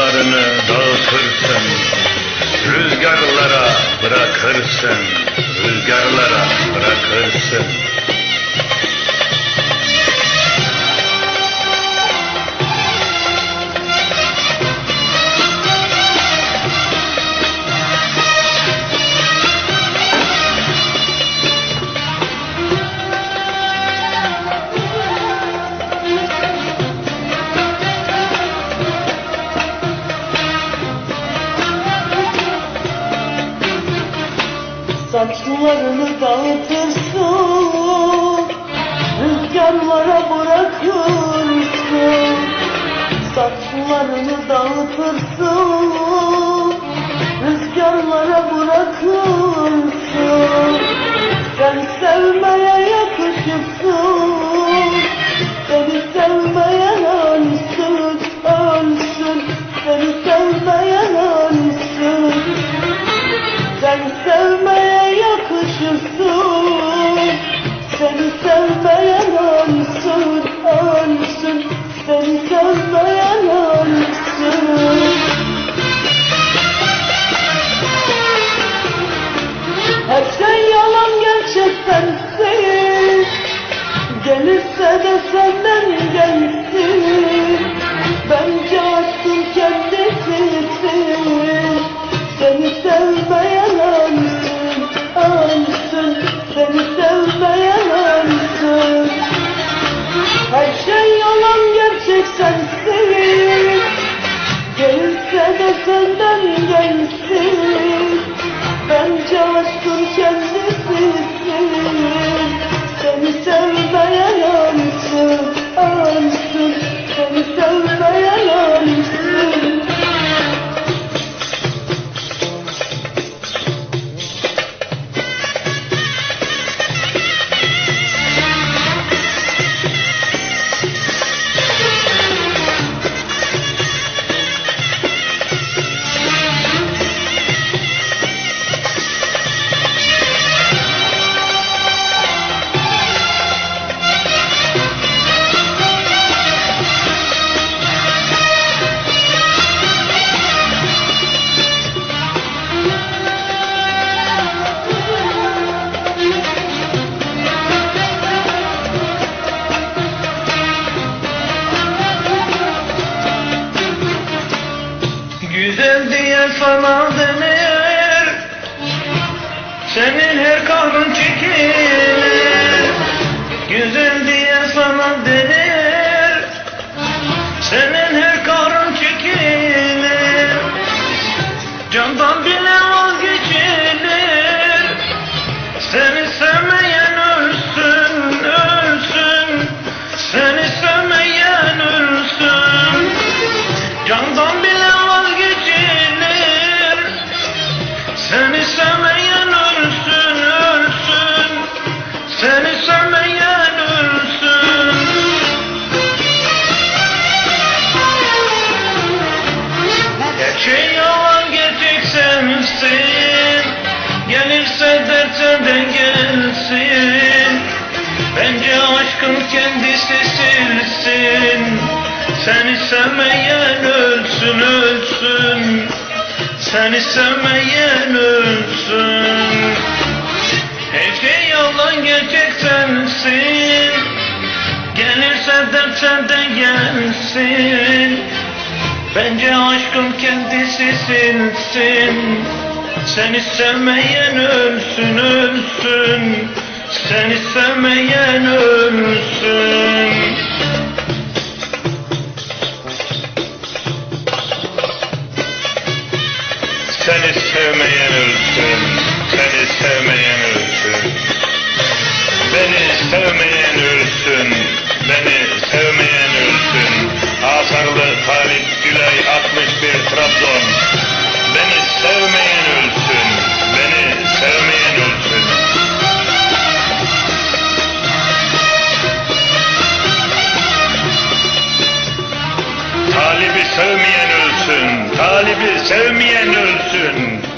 saçlarını dağıtırsın Rüzgarlara bırakırsın Rüzgarlara bırakırsın Saçlarını dağıtırsın Rüzgarlara bırakırsın. Saçlarını dağıtırsın Rüzgarlara bırakırsın de senden gelsin. Bence aşkın kendisisin. Seni sevmeyen Diye sana denir Senin her kahrın çekilir. Güzel diye sana denir Senin her kahrın çekilir. Candan bile Gelirse dert senden gelsin. Bence aşkın kendisi silsin Seni sevmeyen ölsün ölsün. Seni sevmeyen ölsün. Her şey yalan gerçek sensin. Gelirse dert senden gelsin. Bence aşkın kendisi silsin Seni sevmeyen ölsün ölsün. Seni sevmeyen ölsün talibi sevmeyen ölsün.